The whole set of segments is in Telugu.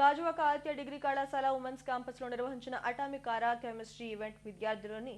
గాజువాక ఆత్య డిగ్రీ కళాశాల ఉమెన్స్ క్యాంపస్లో నిర్వహించిన అటామిక్ ఆరా కెమిస్ట్రీ ఈవెంట్ విద్యార్థులని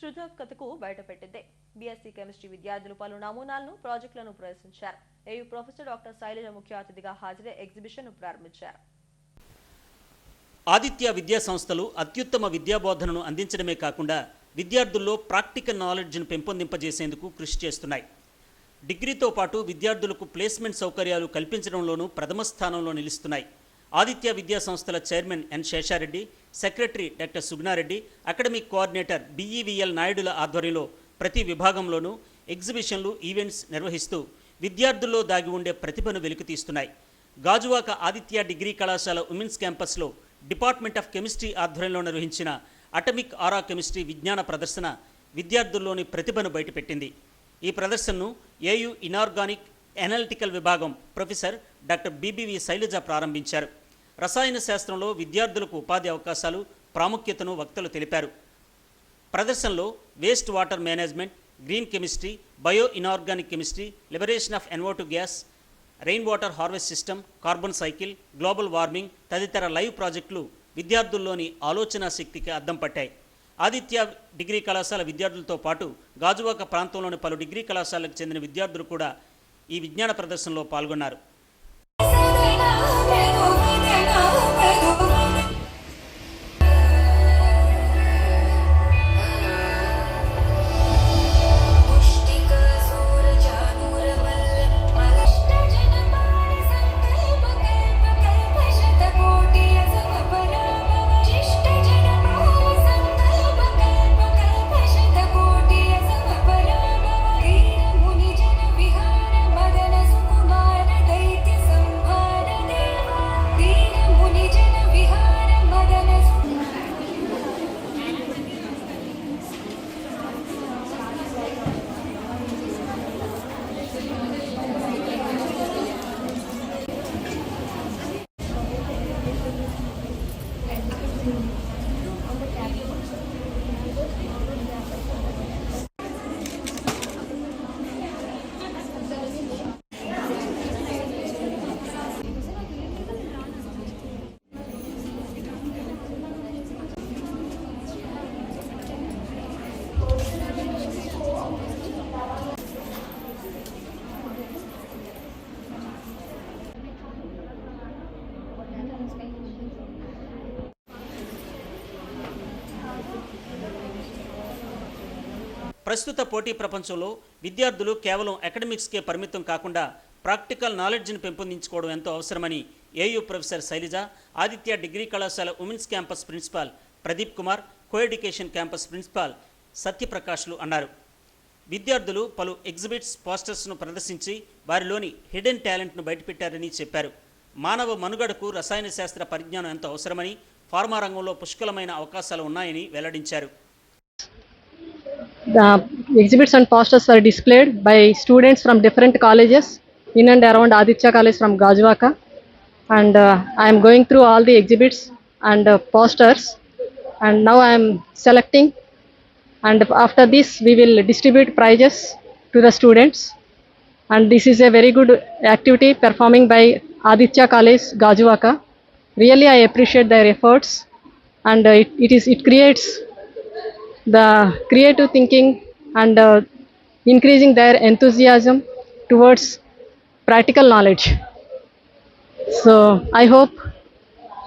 సృజనాత్మకతకు బయటపెట్టింది. బీఎస్సీ కెమిస్ట్రీ విద్యార్థులు పలు నమూనాలను ప్రాజెక్టులను ప్రదర్శించారు. ఏయూ ప్రొఫెసర్ డాక్టర్ శైలజ ముఖ్య అతిథిగా హాజరై ఎగ్జిబిషన్ను ప్రారంభించారు. ఆదిత్య విద్యా సంస్థలు అత్యుత్తమ విద్యాబోధనను అందించడమే కాకుండా విద్యార్థుల్లో ప్రాక్టికల్ నాలెడ్జ్ను పెంపొందింపజేసేందుకు కృషి చేస్తున్నాయి. డిగ్రీతో పాటు విద్యార్థులకు ప్లేస్మెంట్ సౌకర్యాలు కల్పించడంలోనూ ప్రథమ స్థానంలో నిలుస్తున్నాయి. ఆదిత్య విద్యా సంస్థల chairman N Sesha Reddy secretary doctor Sugna Reddy academic coordinator BEVL నాయుడుల ఆధ్వర్యంలో ప్రతి విభాగంలోనూ ఎగ్జిబిషన్లు ఈవెంట్స్ నిర్వహిస్తూ విద్యార్థుల్లో దాగి ఉండే ప్రతిభను వెలికితీస్తున్నాయి గాజువాక ఆదిత్య డిగ్రీ కళాశాల ఉమెన్స్ క్యాంపస్లో డిపార్ట్మెంట్ ఆఫ్ కెమిస్ట్రీ ఆధ్వర్యంలో నిర్వహించిన అటమిక్ ఆరా కెమిస్ట్రీ విజ్ఞాన ప్రదర్శన విద్యార్థుల్లోని ప్రతిభను బయటపెట్టింది. ఈ ప్రదర్శనను ఏయు ఇనార్గానిక్ ఎనాలిటికల్ విభాగం ప్రొఫెసర్ డాక్టర్ బీబీవి శైలజ ప్రారంభించారు. రసాయన శాస్త్రంలో విద్యార్థులకు ఉపాధి అవకాశాలు ప్రాముఖ్యతను వక్తలు తెలిపారు. ప్రదర్శనలో waste water management green chemistry bio inorganic chemistry liberation of N O two gas rain water harvest system carbon cycle global warming తదితర లైవ్ ప్రాజెక్టులు విద్యార్థుల్లోని ఆలోచనా శక్తికి అద్దం పట్టాయి. ఆదిత్య డిగ్రీ కళాశాల విద్యార్థులతో పాటు గాజువాక ప్రాంతంలోని పలు డిగ్రీ కళాశాలకు చెందిన విద్యార్థులు కూడా ఈ విజ్ఞాన ప్రదర్శనలో పాల్గొన్నారు. ప్రస్తుత పోటీ ప్రపంచంలో విద్యార్థులు కేవలం అకాడమిక్స్కే పరిమితం కాకుండా ప్రాక్టికల్ నాలెడ్జ్ని పెంపొందించుకోవడం ఎంతో అవసరమని AU professor Shailaja Aditya degree కళాశాల women's campus principal Pradeep Kumar coeducation campus principal సత్యప్రకాష్లు అన్నారు. విద్యార్థులు పలు ఎగ్జిబిట్స్ పోస్టర్స్ను ప్రదర్శించి వారిలోని హిడెన్ టాలెంట్ను బయటపెట్టారని చెప్పారు. మానవ మనుగడకు రసాయన శాస్త్ర పరిజ్ఞానం ఎంతో అవసరమని ఫార్మా రంగంలో పుష్కలమైన అవకాశాలు ఉన్నాయని వెల్లడించారు. The exhibits and posters were displayed by students from different colleges in and around Aditya College from Gajwaka. And uh, I am going through all the exhibits and uh, posters. And now I am selecting. And after this, we will distribute prizes to the students. And this is a very good activity performing by Aditya College, Gajwaka. Really, I appreciate their efforts. And uh, it, it is it creates the creative thinking and uh, increasing their enthusiasm towards practical knowledge. So I hope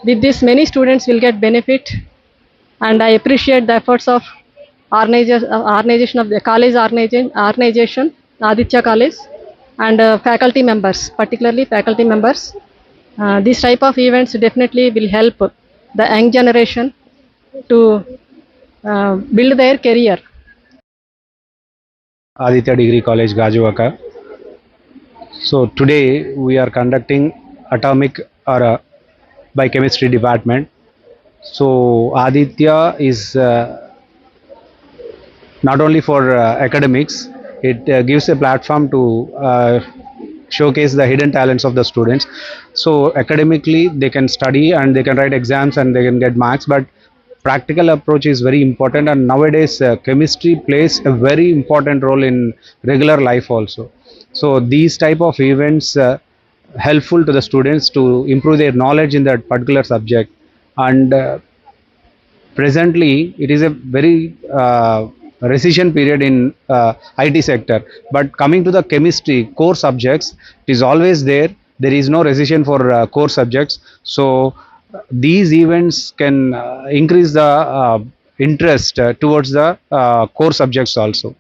with this many students will get benefit and I appreciate the efforts of organization, uh, organization of the college organization, Aditya College and uh, faculty members, particularly faculty members. Uh, this type of events definitely will help the young generation to build their career. Aditya Degree College, Gajuwaka. So today we are conducting atomic or by chemistry department. So Aditya is uh, not only for uh, academics, it uh, gives a platform to uh, showcase the hidden talents of the students. So academically they can study and they can write exams and they can get marks, but practical approach is very important and nowadays uh, chemistry plays a very important role in regular life also. So these type of events uh, helpful to the students to improve their knowledge in that particular subject. And uh, presently it is a very uh, recession period in uh, IT sector. But coming to the chemistry core subjects it is always there. There is no recession for uh, core subjects. So these events can uh, increase the uh, interest uh, towards the core subjects also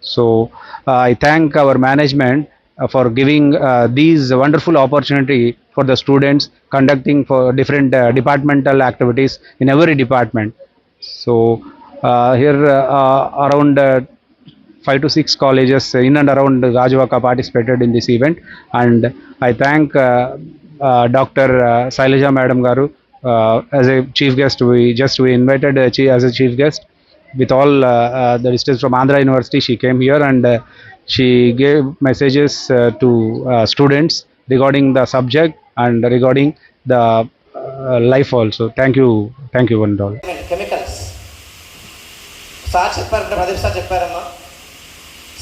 so I thank our management for giving these wonderful opportunity for the students conducting for different departmental activities in every department. So uh, here uh, around uh, five to six colleges in and around Rajwaka participated in this event and I thank uh, uh, Dr. Uh, Sailaja Madam Garu uh, as a chief guest. We just we invited uh, as a chief guest with all uh, uh, the visitors from Andhra University. She came here and uh, she gave messages uh, to uh, students regarding the subject and regarding the uh, life also. Thank you, thank you, one all. Chemicals sir చెప్పారంటే ప్రదీప్ సార్ చెప్పారమ్మా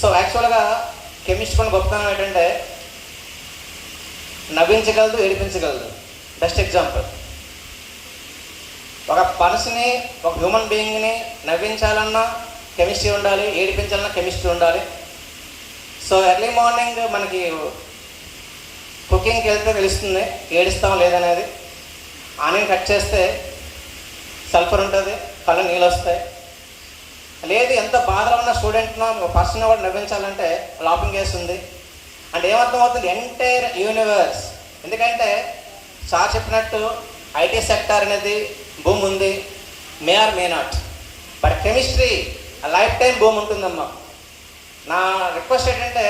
సో యాక్చువల్గా కెమిస్ట్రీ గొప్పతనం ఏంటంటే నవ్వించగలదు ఏడిపించగలదు. బెస్ట్ ఎగ్జాంపుల్ ఒక పర్సన్ని ఒక హ్యూమన్ బీయింగ్ని నవ్వించాలన్నా కెమిస్ట్రీ ఉండాలి ఏడిపించాలన్నా కెమిస్ట్రీ ఉండాలి. సో ఎర్లీ మార్నింగ్ మనకి కుకింగ్కి వెళ్తే తెలుస్తుంది ఏడిస్తాం లేదనేది. ఆనియన్ కట్ చేస్తే సల్ఫర్ ఉంటుంది కళ్ళు నీళ్ళు వస్తాయి లేదు ఎంత బాధలో ఉన్న స్టూడెంట్నో ఒక పర్సన్ కూడా నవ్వించాలంటే లాపింగ్ వేస్తుంది అంటే ఏమర్థం అవుతుంది ఎంటైర్ యూనివర్స్ ఎందుకంటే సార్ చెప్పినట్టు ఐటీ సెక్టార్ అనేది భూమి ఉంది. May or may not. But chemistry life time భూమి ఉంటుందమ్మా. నా రిక్వెస్ట్ ఏంటంటే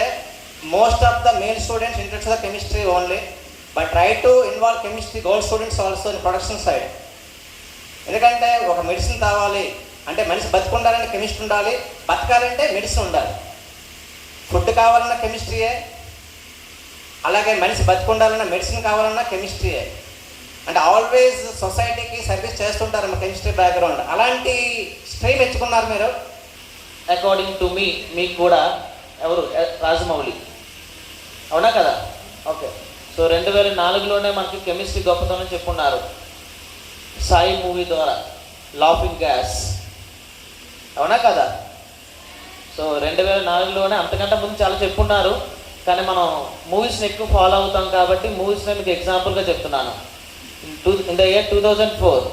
most of the main students interest the chemistry only but try to involve chemistry gold students also in production side ఎందుకంటే ఒక మెడిసిన్ కావాలి అంటే మనిషి బతుకుండాలంటే కెమిస్ట్రీ ఉండాలి బతకాలంటే మెడిసిన్ ఉండాలి. ఫుడ్ కావాలన్నా కెమిస్ట్రీయే అలాగే మనిషి బతుకుండాలన్నా మెడిసిన్ కావాలన్నా కెమిస్ట్రీయే అంటే ఆల్వేస్ సొసైటీకి సర్వీస్ చేస్తుంటారు మా కెమిస్ట్రీ బ్యాక్గ్రౌండ్. అలాంటి స్ట్రీమ్ ఎంచుకున్నారు మీరు? అకార్డింగ్ టు మీ మీకు కూడా ఎవరు? రాజమౌళి. అవునా కదా? ఓకే సో రెండు వేల నాలుగులోనే మనకి కెమిస్ట్రీ గొప్పతనం చెప్పున్నారు. సాయి మూవీ ద్వారా. లాఫింగ్ గ్యాస్ అవునా కదా? సో రెండు వేల నాలుగులోనే అంతకంటే ముందు చాలా చెప్పున్నారు. కానీ మనం మూవీస్ని ఎక్కువ ఫాలో అవుతాం కాబట్టి మూవీస్ని మీకు ఎగ్జాంపుల్గా చెప్తున్నాను. Two in the year two thousand four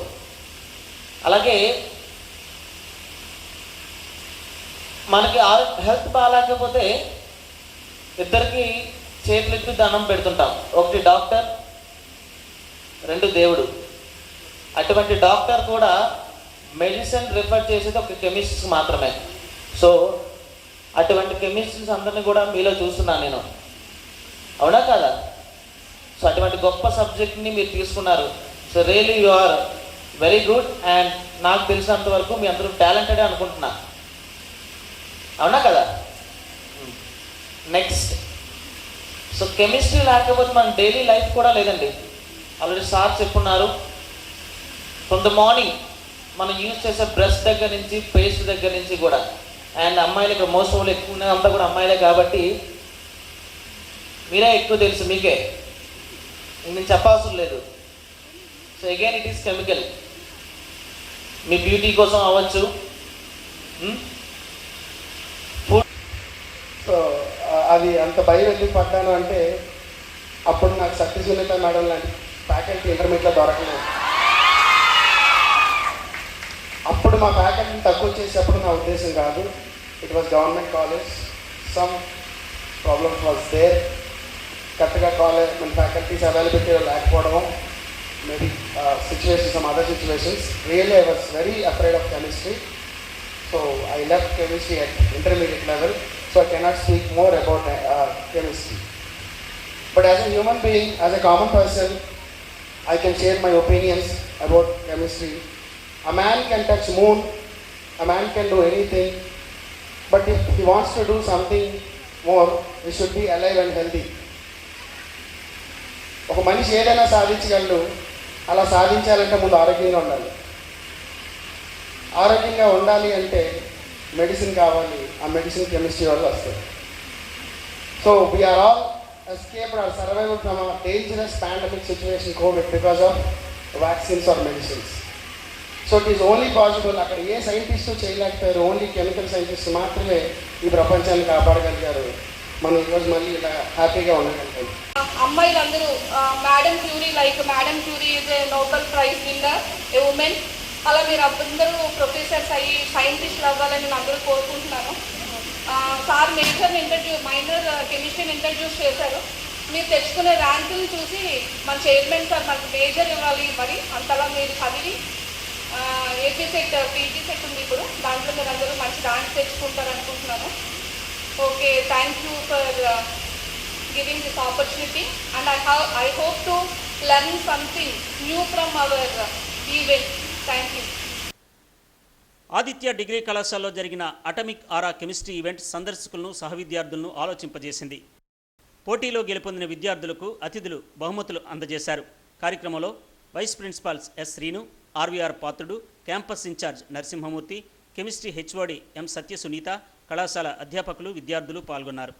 అలాగే మనకి హెల్త్ బాగాలేకపోతే ఇద్దరికి చేతులెత్తి దండం పెడుతుంటాం. ఒకటి డాక్టర్ రెండు దేవుడు. అటువంటి డాక్టర్ కూడా మెడిసిన్ రిఫర్ చేసేది ఒక కెమిస్ట్స్ మాత్రమే. సో అటువంటి కెమిస్ట్రీస్ అందరినీ కూడా మీలో చూస్తున్నాను నేను. అవునా కదా? సో అటువంటి గొప్ప సబ్జెక్ట్ని మీరు తీసుకున్నారు. So really you are very good and నాకు తెలిసినంత వరకు మీ అందరూ టాలెంటెడ్ అనుకుంటున్నా. అవునా కదా? నెక్స్ట్ సో కెమిస్ట్రీ లేకపోతే మన డైలీ లైఫ్ కూడా లేదండి. ఆల్రెడీ సార్ చెప్పున్నారు. ఫ్రమ్ ద మార్నింగ్ మనం యూజ్ చేసే బ్రష్ దగ్గర నుంచి పేస్ట్ దగ్గర నుంచి కూడా. అండ్ అమ్మాయిలు ఇక్కడ మోస్ట్ వాళ్ళు ఎక్కువ ఉన్నది అంతా కూడా అమ్మాయిలే కాబట్టి మీరే ఎక్కువ తెలుసు మీకే. నేను చెప్పవసరం లేదు. So again it is chemical me beauty కోసం అవ్వచ్చు. Hmm? సో అది అంత భయం ఎందుకు పడ్డాను అంటే అప్పుడు నాకు సత్యసునీత మేడం లాంటి ఫ్యాకల్టీ ఇంటర్మీడియట్లో దొరకలేదు. మా ఫ్యాకల్టీని తక్కువ చేసేప్పుడు నా ఉద్దేశం కాదు it was government college some problems was there కరెక్ట్గా కాలేజ్ మన ఫ్యాకల్టీస్ అవైలబిలిటీ లేకపోవడం maybe situations some other situations really I was very afraid of chemistry So I left chemistry at intermediate level, so I cannot speak more about uh, chemistry. But as a human being, as a common person, I can share my opinions about chemistry. A man can touch moon, a man can do anything, but if he wants to do something more, he should be alive and healthy. ఒక మనిషి ఏదైనా సాధించగలడు అలా సాధించాలంటే ముందు ఆరోగ్యంగా ఉండాలి ఆరోగ్యంగా ఉండాలి అంటే మెడిసిన్ కావాలి ఆ మెడిసిన్ కెమిస్ట్రీ వల్ల వస్తుంది so we are all escaped or survived from a dangerous pandemic situation, COVID, because of vaccines or medicines. So it is only possible అక్కడ ఏ సైంటిస్ట్ చేయలేకపోయారు ఓన్లీ కెమికల్ సైంటిస్ట్ మాత్రమే ఈ ప్రపంచాన్ని కాపాడగలిగారు. మనం ఈరోజు మళ్ళీ ఇలా హ్యాపీగా ఉండగలుగుతాం. అమ్మాయిలందరూ madam Curie like madam Curie is a Nobel prize winner a women అలా మీరు అందరూ ప్రొఫెసర్స్ అయ్యి సైంటిస్టులు అవ్వాలని నేను అందరూ కోరుకుంటున్నాను. సార్ మేజర్ ఇంట్రడ్యూ మైనర్ కెమిస్ట్రీని ఇంట్రడ్యూస్ చేశారు. మీరు తెచ్చుకునే ర్యాంకులు చూసి మన చైర్మన్ సార్ మనకు మేజర్ ఇవ్వాలి మరి అంతలా మీరు చదివి ఏపీ సెట్ పీజీ సెట్ ఉంది ఇప్పుడు. దాంట్లో మీరు అందరూ మంచి ర్యాంక్ తెచ్చుకుంటారు అనుకుంటున్నాను okay thank you for giving this opportunity and I have, I hope to learn something new from our event thank you Aditya degree కళాశాలలో జరిగిన అటమిక్ ఆరా కెమిస్ట్రీ ఈవెంట్ సందర్శకులను సహ విద్యార్థులను ఆలోచింపజేసింది. పోటీలో గెలుపొందిన విద్యార్థులకు అతిథులు బహుమతులు అందజేశారు. కార్యక్రమంలో vice principals S Srinu RVR Patrudu campus incharge Narasimhamurthy chemistry HOD M Satyasunitha కళాశాల అధ్యాపకులు విద్యార్థులు పాల్గొన్నారు.